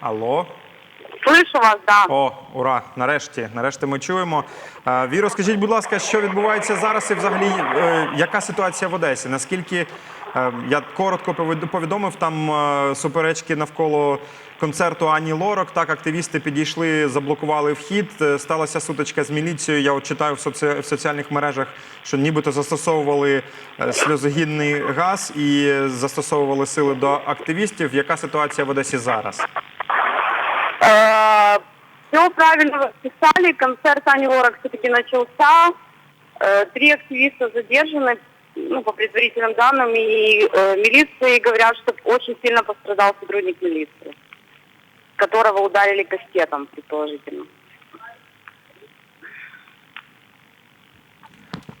Алло. Слышу вас, да. О, ура! Нарешті, нарешті ми чуємо. Е, Віро, скажіть, будь ласка, що відбувається зараз і взагалі е, яка ситуація в Одесі? Наскільки е, я коротко повід- повідомив, там е, суперечки навколо концерту Ані Лорак. Так, активісти підійшли, заблокували вхід. е, Сталася сутичка з міліцією. Я от читаю в, соці... в соціальних мережах, що нібито застосовували е, сльозогінний газ і застосовували сили до активістів. Яка ситуація в Одесі зараз? Все правильно вы описали. Концерт Ани Лорак все-таки начался. Э, три активиста задержаны, ну, по предварительным данным, и э, милиции говорят, что очень сильно пострадал сотрудник милиции, которого ударили кастетом, предположительно.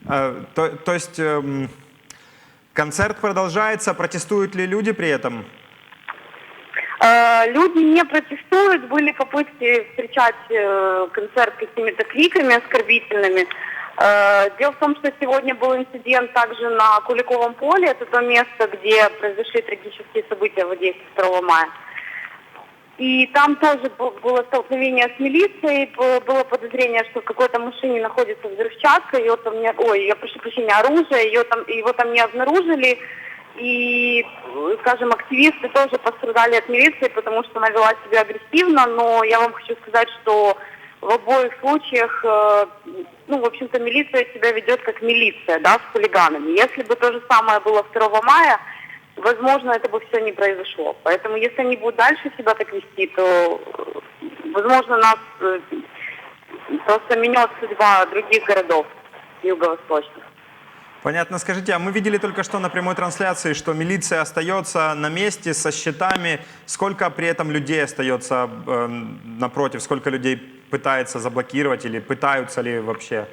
Э, То, то есть эм, концерт продолжается, протестуют ли люди при этом? Э, Люди не протестуют, были попытки встречать э, концерт какими-то криками оскорбительными. Э, Дело в том, что сегодня был инцидент также на Куликовом поле, это то место, где произошли трагические события в Одессе 2 мая. И там тоже было столкновение с милицией, было подозрение, что в какой-то машине находится взрывчатка, ее там не, ой, я прошу прощения, оружие, ее там, его там не обнаружили. И, э, скажем, активисты тоже пострадали от милиции, потому что она вела себя агрессивно, но я вам хочу сказать, что в обоих случаях, э, ну, в общем-то, милиция себя ведет как милиция, да, с хулиганами. Если бы то же самое было 2 мая, возможно, это бы все не произошло. Поэтому, если они будут дальше себя так вести, то, э, возможно, нас э, просто менет судьба других городов юго-восточных. Понятно. Скажите, а мы видели только что на прямой трансляции, что милиция остается на месте со щитами. Сколько при этом людей остается э, напротив? Сколько людей пытается заблокировать или пытаются ли вообще?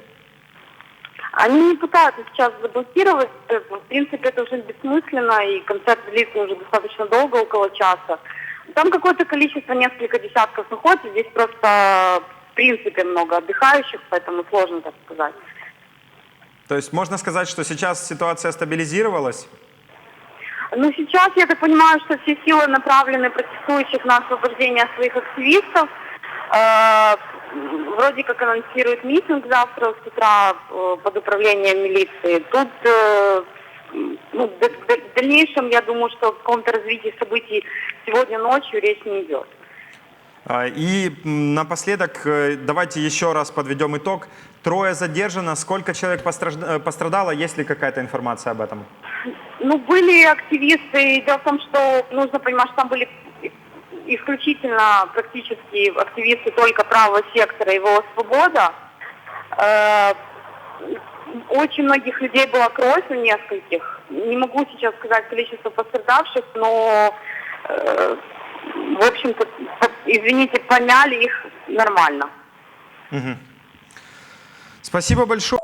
Они не пытаются сейчас заблокировать, в принципе, это уже бессмысленно, и концерт длится уже достаточно долго, около часа. Там какое-то количество, несколько десятков находится, здесь просто в принципе много отдыхающих, поэтому сложно так сказать. То есть можно сказать, что сейчас ситуация стабилизировалась? Ну, сейчас, я так понимаю, что все силы направлены протестующих на освобождение своих активистов. Э, Вроде как анонсируют митинг завтра с утра э, под управлением милиции. Тут э, ну, в дальнейшем, я думаю, что о каком-то развитии событий сегодня ночью речь не идет. А, И напоследок э, давайте еще раз подведем итог. Трое задержано. Сколько человек э, пострадало? Есть ли какая-то информация об этом? Ну, были активисты. Дело в том, что нужно понимать, что там были исключительно практически активисты только правого сектора ВО «Свобода». Э, Очень многих людей была кровь у нескольких. Не могу сейчас сказать количество пострадавших, но, в общем-то, извините, помяли их нормально. Спасибо большое.